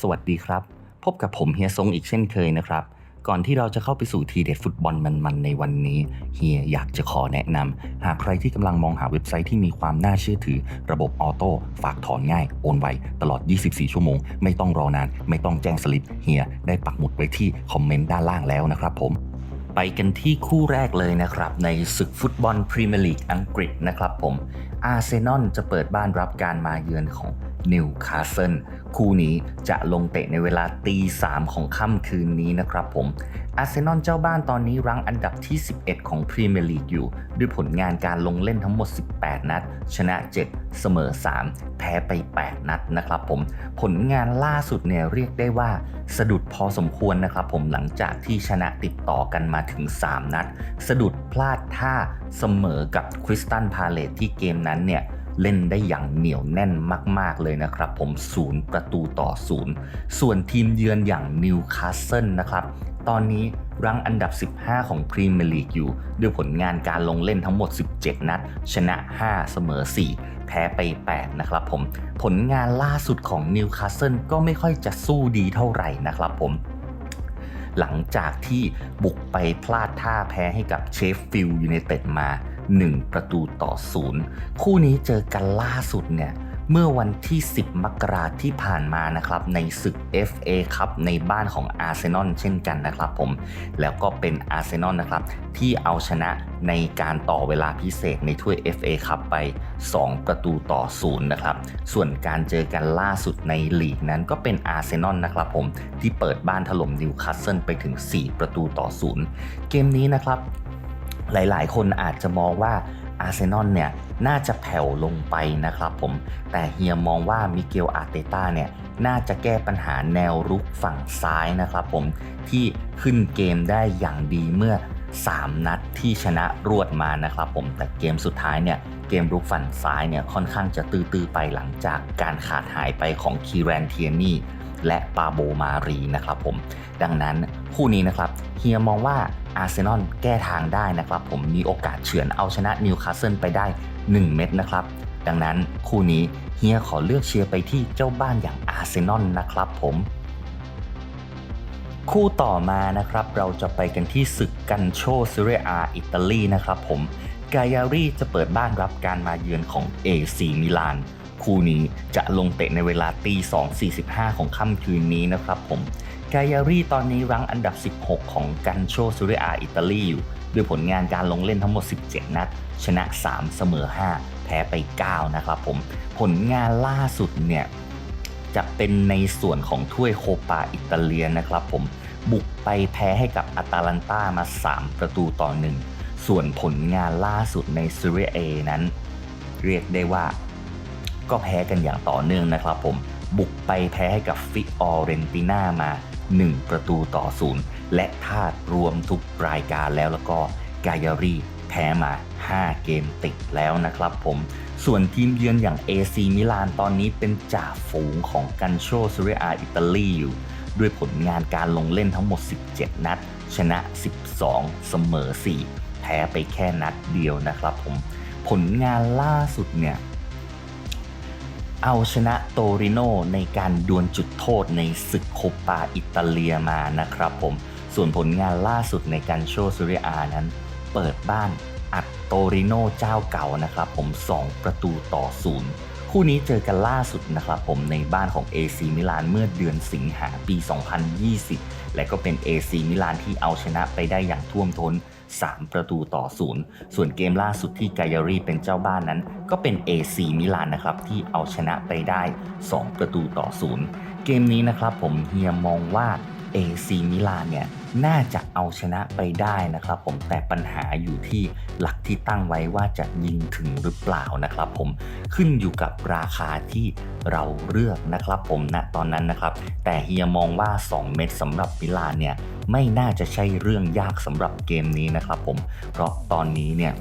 สวัสดีครับ พบกับผมเฮียซงอีกเช่นเคยนะครับ ก่อนที่เราจะเข้าไปสู่ทีเด็ดฟุตบอลมันๆในวันนี้เฮียอยากจะขอแนะนำหากใครที่กำลังมองหาเว็บไซต์ที่มีความน่าเชื่อถือ ระบบออโต้ฝากถอนง่ายโอนไวตลอด 24 ชั่วโมง ไม่ต้องรอนาน ไม่ต้องแจ้งสลิปเฮียได้ปักหมุดไว้ที่คอมเมนต์ด้านล่างแล้วนะครับผมไปกันที่คู่แรกเลยนะครับ ในศึกฟุตบอลพรีเมียร์ลีกอังกฤษนะครับผมอาร์เซนอลจะเปิดบ้านรับการมาเยือนของ นิวคาสเซิลคู่นี้จะลงเตะในเวลาตีสามของค่ำคืนนี้นะครับผมอาร์เซนอลเจ้าบ้านตอนนี้รั้งอันดับที่ 11 ของพรีเมียร์ลีกอยู่ ด้วยผลงานการลงเล่นทั้งหมด 18 นัด ชนะ 7 เสมอ 3 แพ้ไป 8 นัดนะครับผม ผลงานล่าสุดเนี่ยเรียกได้ว่าสะดุดพอสมควรนะครับผมหลังจากที่ชนะติดต่อกันมาถึง 3 นัด สะดุดพลาดท่าเสมอกับคริสตันพาเลตที่เกมนั้นเนี่ย เล่นได้อย่างเหนียวแน่นมาก ๆ เลยนะครับผมศูนย์ประตูต่อศูนย์ส่วนทีมเยือนอย่างนิวคาสเซิลนะครับ ตอนนี้รั้งอันดับ 15 ของพรีเมียร์ลีกอยู่ ด้วยผลงานการลงเล่นทั้งหมด 17 นัด ชนะ 5 เสมอ 4 แพ้ไป 8 นะครับผม ผลงานล่าสุดของนิวคาสเซิลก็ไม่ค่อยจะสู้ดีเท่าไหร่นะครับผมหลังจากที่บุกไปพลาดท่าแพ้ให้กับเชฟฟิลด์ยูไนเต็ดมา 1 ประตูต่อศูนย์คู่นี้เจอกันล่าสุดเนี่ยเมื่อวันที่ 10 มกราคมที่ผ่านมานะครับ ในศึก FA ครับในบ้านของอาร์เซนอลเช่นกันนะครับผม แล้วก็เป็นอาร์เซนอลนะครับ ที่เอาชนะในการต่อเวลาพิเศษในถ้วย FA ครับไป 2 ประตูต่อศูนย์นะครับ ส่วนการเจอกันล่าสุดในลีกนั้นก็เป็นอาร์เซนอลนะครับผม ที่เปิดบ้านถล่มนิวคาสเซิลไปถึง 4 ประตูต่อศูนย์เกมนี้นะครับ หลายๆ คนอาจจะมองว่าอาร์เซนอลเนี่ยน่าจะแผ่วลงไปนะครับผม แต่เฮียมองว่ามิเกลอาร์เตต้าเนี่ยน่าจะแก้ปัญหาแนวรุกฝั่งซ้ายนะครับผมที่ขึ้นเกมได้อย่างดีเมื่อ 3 นัดที่ชนะรวดมานะครับผมแต่เกมสุดท้ายเนี่ยเกมรุกฝั่งซ้ายเนี่ยค่อนข้างจะตื้อๆไปหลังจากการขาดหายไปของคีแรนเทียนี่ และปาโบมารีนะครับผม ดังนั้นคู่นี้นะครับเฮียมองว่าอาร์เซนอลแก้ทางได้นะครับผมมีโอกาสเฉือนเอาชนะนิวคาสเซิลไปได้ 1 เม็ดนะครับ ดังนั้นคู่นี้เฮียขอเลือกเชียร์ไปที่เจ้าบ้านอย่างอาร์เซนอลนะครับผมคู่ต่อมานะครับเราจะไปกันที่ศึกกันโชซิเรอาอิตาลีนะครับผมกายารีจะเปิดบ้านรับการมาเยือนของ AC มิลาน คู่นี้จะลงเตะในเวลาตี2.45 ของค่ำคืนนี้นะครับผมกายารีตอนนี้รั้งอันดับ 16 ของกันโชซูเรอาอิตาลีอยู่ด้วยผลงานการลงเล่นทั้งหมด 17 นัด ชนะ 3 เสมอ 5 แพ้ไป 9 นะครับผม ผลงานล่าสุดเนี่ย จะเป็นในส่วนของถ้วยโคปาอิตาเลียนะครับผม บุกไปแพ้ให้กับอาตาลันตามา 3 ประตูต่อ 1 ส่วนผลงานล่าสุดในซีเรียเอนั้น เรียกได้ว่า ก็แพ้กันอย่างต่อเนื่องนะครับผม บุกไปแพ้ให้กับฟิออเรนติน่ามา 1 ประตูต่อศูนย์และถ้ารวมทุกรายการแล้วแล้วก็กายารีแพ้มา 5 เกมติดแล้วนะครับผม ส่วนทีมเยือนอย่าง AC มิลานตอนนี้เป็นจ่าฝูงของกันโชซูเรอาอิตาลีอยู่ ด้วยผลงานการลงเล่นทั้งหมด 17 นัด ชนะ 12 เสมอ 4 แพ้ไปแค่นัดเดียวนะครับผม ผลงานล่าสุดเนี่ย เอาชนะโตริโนในการดวลจุดโทษในศึกโคปาอิตาเลียมานะครับผม ส่วนผลงานล่าสุดในการโชว์ซูเรียอานั้น เปิดบ้านอัดโตริโนเจ้าเก่านะครับผม 2 ประตูต่อศูนย์คู่นี้เจอกันล่าสุดนะครับผมในบ้านของ AC มิลานเมื่อเดือนสิงหาปี 2020 และก็เป็น AC มิลานที่เอาชนะไปได้อย่างท่วมท้น 3 ประตูต่อศูนย์ส่วนเกมล่าสุดที่กายารีเป็นเจ้าบ้านนั้น ก็เป็น AC มิลานนะครับที่เอาชนะไปได้ 2 ประตูต่อศูนย์เกมนี้นะครับผมเฮียมองว่า AC มิลานเนี่ย น่าจะเอาชนะไปได้นะครับผมแต่ปัญหาอยู่ที่หลักที่ตั้งไว้ว่าจะยิงถึงหรือเปล่านะครับผมขึ้นอยู่กับราคาที่เราเลือกนะครับผมณตอนนั้นนะครับ แต่เฮียมองว่า 2 เม็ดสำหรับมิลานเนี่ยไม่น่าจะใช่เรื่องยากสำหรับเกมนี้นะครับผมเพราะตอนนี้เนี่ย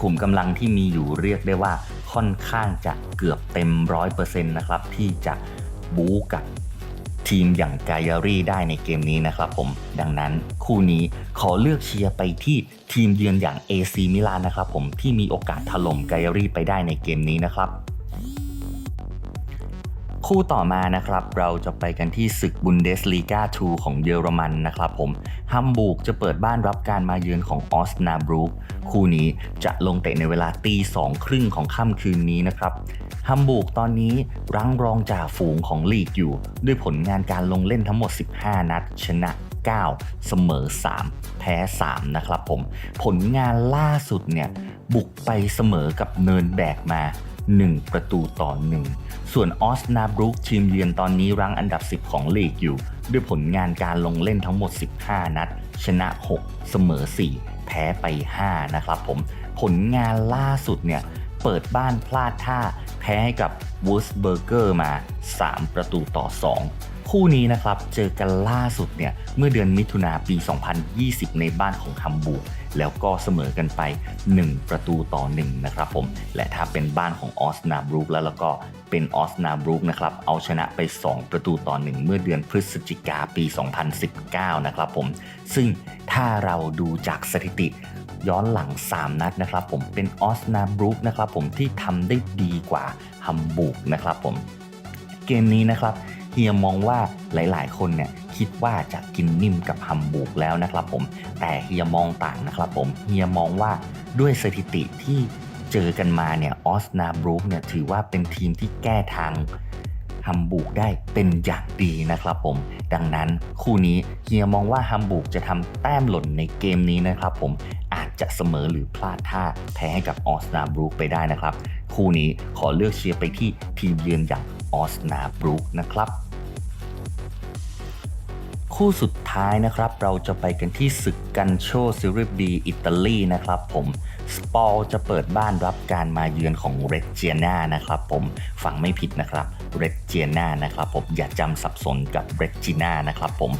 ขุมกำลังที่มีอยู่เรียกได้ว่าค่อนข้างจะเกือบเต็มร้อยเปอร์เซ็นต์นะครับที่จะบู๊กับ ทีมอย่างไกยารีได้ในเกมนี้นะครับผม ดังนั้นคู่นี้ขอเลือกเชียร์ไปที่ทีมเยือนอย่าง AC มิลานนะครับผมที่มีโอกาสถล่มไกยารีไปได้ในเกมนี้นะครับคู่คู่ต่อมานะครับเราจะไปกันที่ศึกบุนเดสลีกา2ของเยอรมันนะครับผมฮัมบูร์กจะเปิดบ้านรับการมาเยือนของออสนาบรูกคู่นี้จะลงเตะในเวลาตีสองครึ่งของค่ำคืนนี้นะครับ ฮัมบูร์กตอนนี้รั้งรองจ่าฝูงของลีกอยู่ ด้วยผลงานการลงเล่นทั้งหมด 15 นัด ชนะ 9 เสมอ 3 แพ้ 3 นะครับผม ผลงานล่าสุดเนี่ย บุกไปเสมอกับเนินแบกมา 1 ประตูต่อ 1 ส่วนออสนาบรุกทีมเยือนตอนนี้รั้งอันดับ 10 ของลีกอยู่ ด้วยผลงานการลงเล่นทั้งหมด 15 นัด ชนะ 6 เสมอ 4 แพ้ไป 5 นะครับผม ผลงานล่าสุดเนี่ย เปิดบ้านพลาดท่าแพ้ให้กับวูสเบอร์เกอร์มา 3 ประตูต่อ 2 คู่นี้นะครับเจอกันล่าสุดเนี่ยเมื่อเดือนมิถุนาปี 2020 ในบ้านของฮัมบูร์กแล้วก็เสมอกันไป 1 ประตูต่อ 1 นะครับผม และถ้าเป็นบ้านของออสนาบรูกแล้วแล้วก็เป็นออสนาบรูกนะครับเอาชนะไป 2 ประตูต่อ 1 เมื่อเดือนพฤศจิกาปี 2019 นะครับผม ซึ่งถ้าเราดูจากสถิติ ย้อนหลัง 3 นัดนะครับผมเป็นออสนาบรูกนะครับผมที่ทำได้ดีกว่าฮัมบูร์กนะครับผมเกมนี้นะครับเฮียมองว่าหลายๆ คนเนี่ยคิดว่าจะกินนิ่มกับฮัมบูร์กแล้วนะครับผมแต่เฮียมองต่างนะครับผมเฮียมองว่าด้วยสถิติที่เจอกันมาเนี่ยออสนาบรูกเนี่ยถือว่าเป็นทีมที่แก้ทางฮัมบูร์กได้เป็นอย่างดีนะครับผม ดังนั้นคู่นี้เฮียมองว่าฮัมบูร์กจะทำแต้มหล่นในเกมนี้นะครับผม จะเสมอหรือพลาดท่าแพ้ให้กับออสนาบรูกไปได้นะครับ คู่นี้ขอเลือกเชียร์ไปที่ทีมเยือนอย่างออสนาบรูกนะครับ คู่สุดท้ายนะครับ เราจะไปกันที่ศึกกันโชซิริบีอิตาลีนะครับผมสปอลจะเปิดบ้านรับการมาเยือนของเรเจียนานะครับผมฟังไม่ผิดนะครับเรเจียนานะครับผมอย่าจำสับสนกับเรจินานะครับผม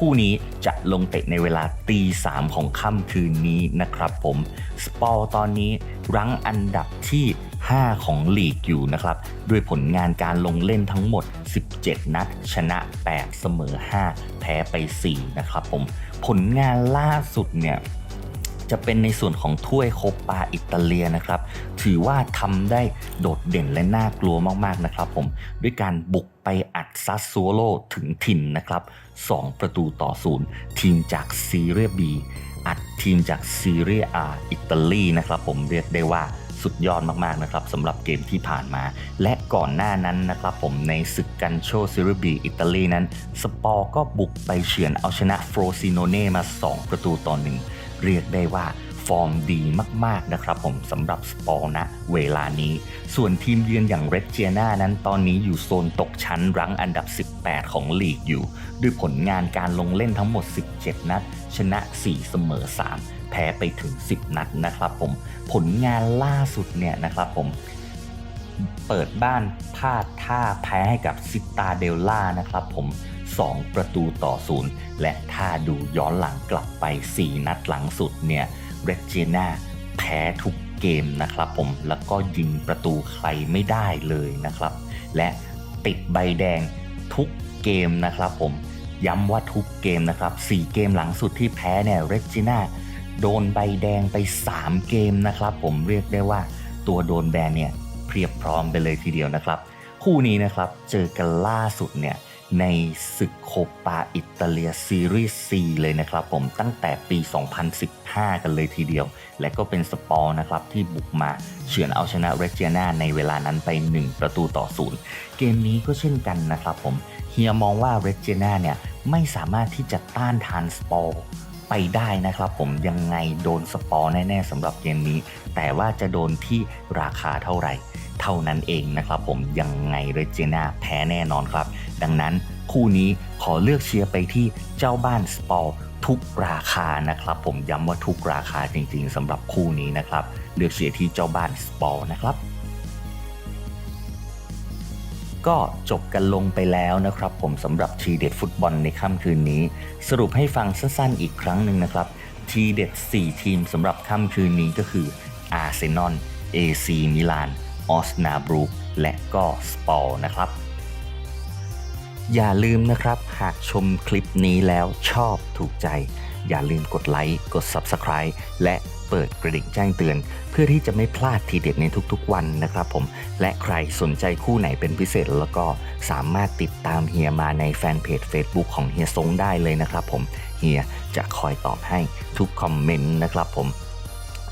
คู่นี้จะลงเตะในเวลาตีสามของค่ำคืนนี้นะครับผม สปอลตอนนี้รั้งอันดับที่ 5 ของลีกอยู่นะครับ ด้วยผลงานการลงเล่นทั้งหมด 17 นัด ชนะ 8 เสมอ 5 แพ้ไป 4 นะครับผม ผลงานล่าสุดเนี่ย จะเป็นในส่วนของถ้วยโคปาอิตาเลียนะครับ ถือว่าทำได้โดดเด่นและน่ากลัวมากๆนะครับผมด้วยการบุกไปอัดซัสซัวโลถึงถิ่นนะครับ 2 ประตูต่อศูนย์ทีมจากซีเรียบีอัดทีมจากซีเรียอาอิตาลีนะครับผมเรียกได้ว่าสุดยอดมากๆนะครับสำหรับเกมที่ผ่านมา และก่อนหน้านั้นนะครับผมในศึกกันโชซิริบีอิตาลีนั้น สปอร์ก็บุกไปเฉือนเอาชนะโฟรซิโนเน่มา 2 ประตูต่อหนึ่ง เรียกได้ว่าฟอร์มดีมากๆนะครับผมสำหรับสปอร์นะเวลานี้ ส่วนทีมเยือนอย่างเรดเจียนานั้นตอนนี้อยู่โซนตกชั้นรั้งอันดับ 18 ของลีกอยู่ ด้วยผลงานการลงเล่นทั้งหมด 17 นัด ชนะ 4 เสมอ 3 แพ้ไปถึง 10 นัดนะครับผมผลงานล่าสุดเนี่ยนะครับผม เปิดบ้านพลาดท่าแพ้ให้กับซิตาเดลล่านะครับผม 2 ประตูต่อศูนย์และถ้าดูย้อนหลังกลับไป 4 นัดหลังสุดเนี่ยเรเจน่าแพ้ทุกเกมนะครับผมแล้วก็ยิงประตูใครไม่ได้เลยนะครับ และติดใบแดงทุกเกมนะครับผมย้ำว่าทุกเกมนะครับ 4 เกมหลังสุดที่แพ้เนี่ยเรจิน่าโดนใบแดงไป 3 เกมนะครับผมเรียกได้ว่าตัวโดนแบนเนี่ย เพียบพร้อมไปเลยทีเดียวนะครับ คู่นี้นะครับเจอกันล่าสุดเนี่ยในศึกโคปาอิตาเลียซีรีส์ C เลยนะครับผมตั้งแต่ปี 2015 กันเลยทีเดียว และก็เป็นสปอร์นะครับที่บุกมาเฉือนเอาชนะเรเจียนาในเวลานั้นไป 1 ประตูต่อศูนย์เกมนี้ก็เช่นกันนะครับผมเฮียมองว่าเรเจน่าเนี่ยไม่สามารถที่จะต้านทานสปอร์ไปได้นะครับผมยังไงโดนสปอร์แน่ ๆสำหรับเกมนี้ แต่ว่าจะโดนที่ราคาเท่าไหร่ เท่านั้นเองนะครับผมยังไงเรเจน่าแพ้แน่นอนครับ ดังนั้นคู่นี้ขอเลือกเชียร์ไปที่เจ้าบ้านสปอร์ทุกราคานะครับ ผมย้ำว่าทุกราคาจริงๆสำหรับคู่นี้นะครับ เลือกเชียร์ที่เจ้าบ้านสปอร์นะครับก็จบกันลงไปแล้วนะครับผมสำหรับทีเด็ดฟุตบอลในค่ำคืนนี้ สรุปให้ฟังสั้นๆอีกครั้งหนึ่งนะครับ ทีเด็ด 4 ทีมสำหรับค่ำคืนนี้ก็คืออาร์เซนอลเอซีมิลาน ออสนาบรูกและก็สปอลนะครับ อย่าลืมนะครับ หากชมคลิปนี้แล้วชอบถูกใจ อย่าลืมกดไลค์กด Subscribe และเปิดกระดิ่งแจ้งเตือน เพื่อที่จะไม่พลาดทีเด็ดในทุกๆวันนะครับผม และใครสนใจคู่ไหนเป็นพิเศษแล้วก็สามารถติดตามเฮียมาในแฟนเพจ Facebook ของเฮียซงได้เลยนะครับผม เฮียจะคอยตอบให้ทุกคอมเมนต์นะครับผม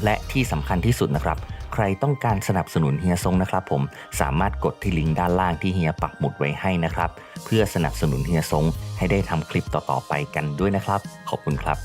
และที่สำคัญที่สุดนะครับ รต้องการสนับสนุนเฮียซงนะครับผมสามารถกดที่ลิงก์ด้านล่างที่เฮียปักหมุดไว้ให้นะครับ เพื่อสนับสนุนเฮียซงให้ได้ทำคลิปต่อๆไปกันด้วยนะครับ ขอบคุณครับ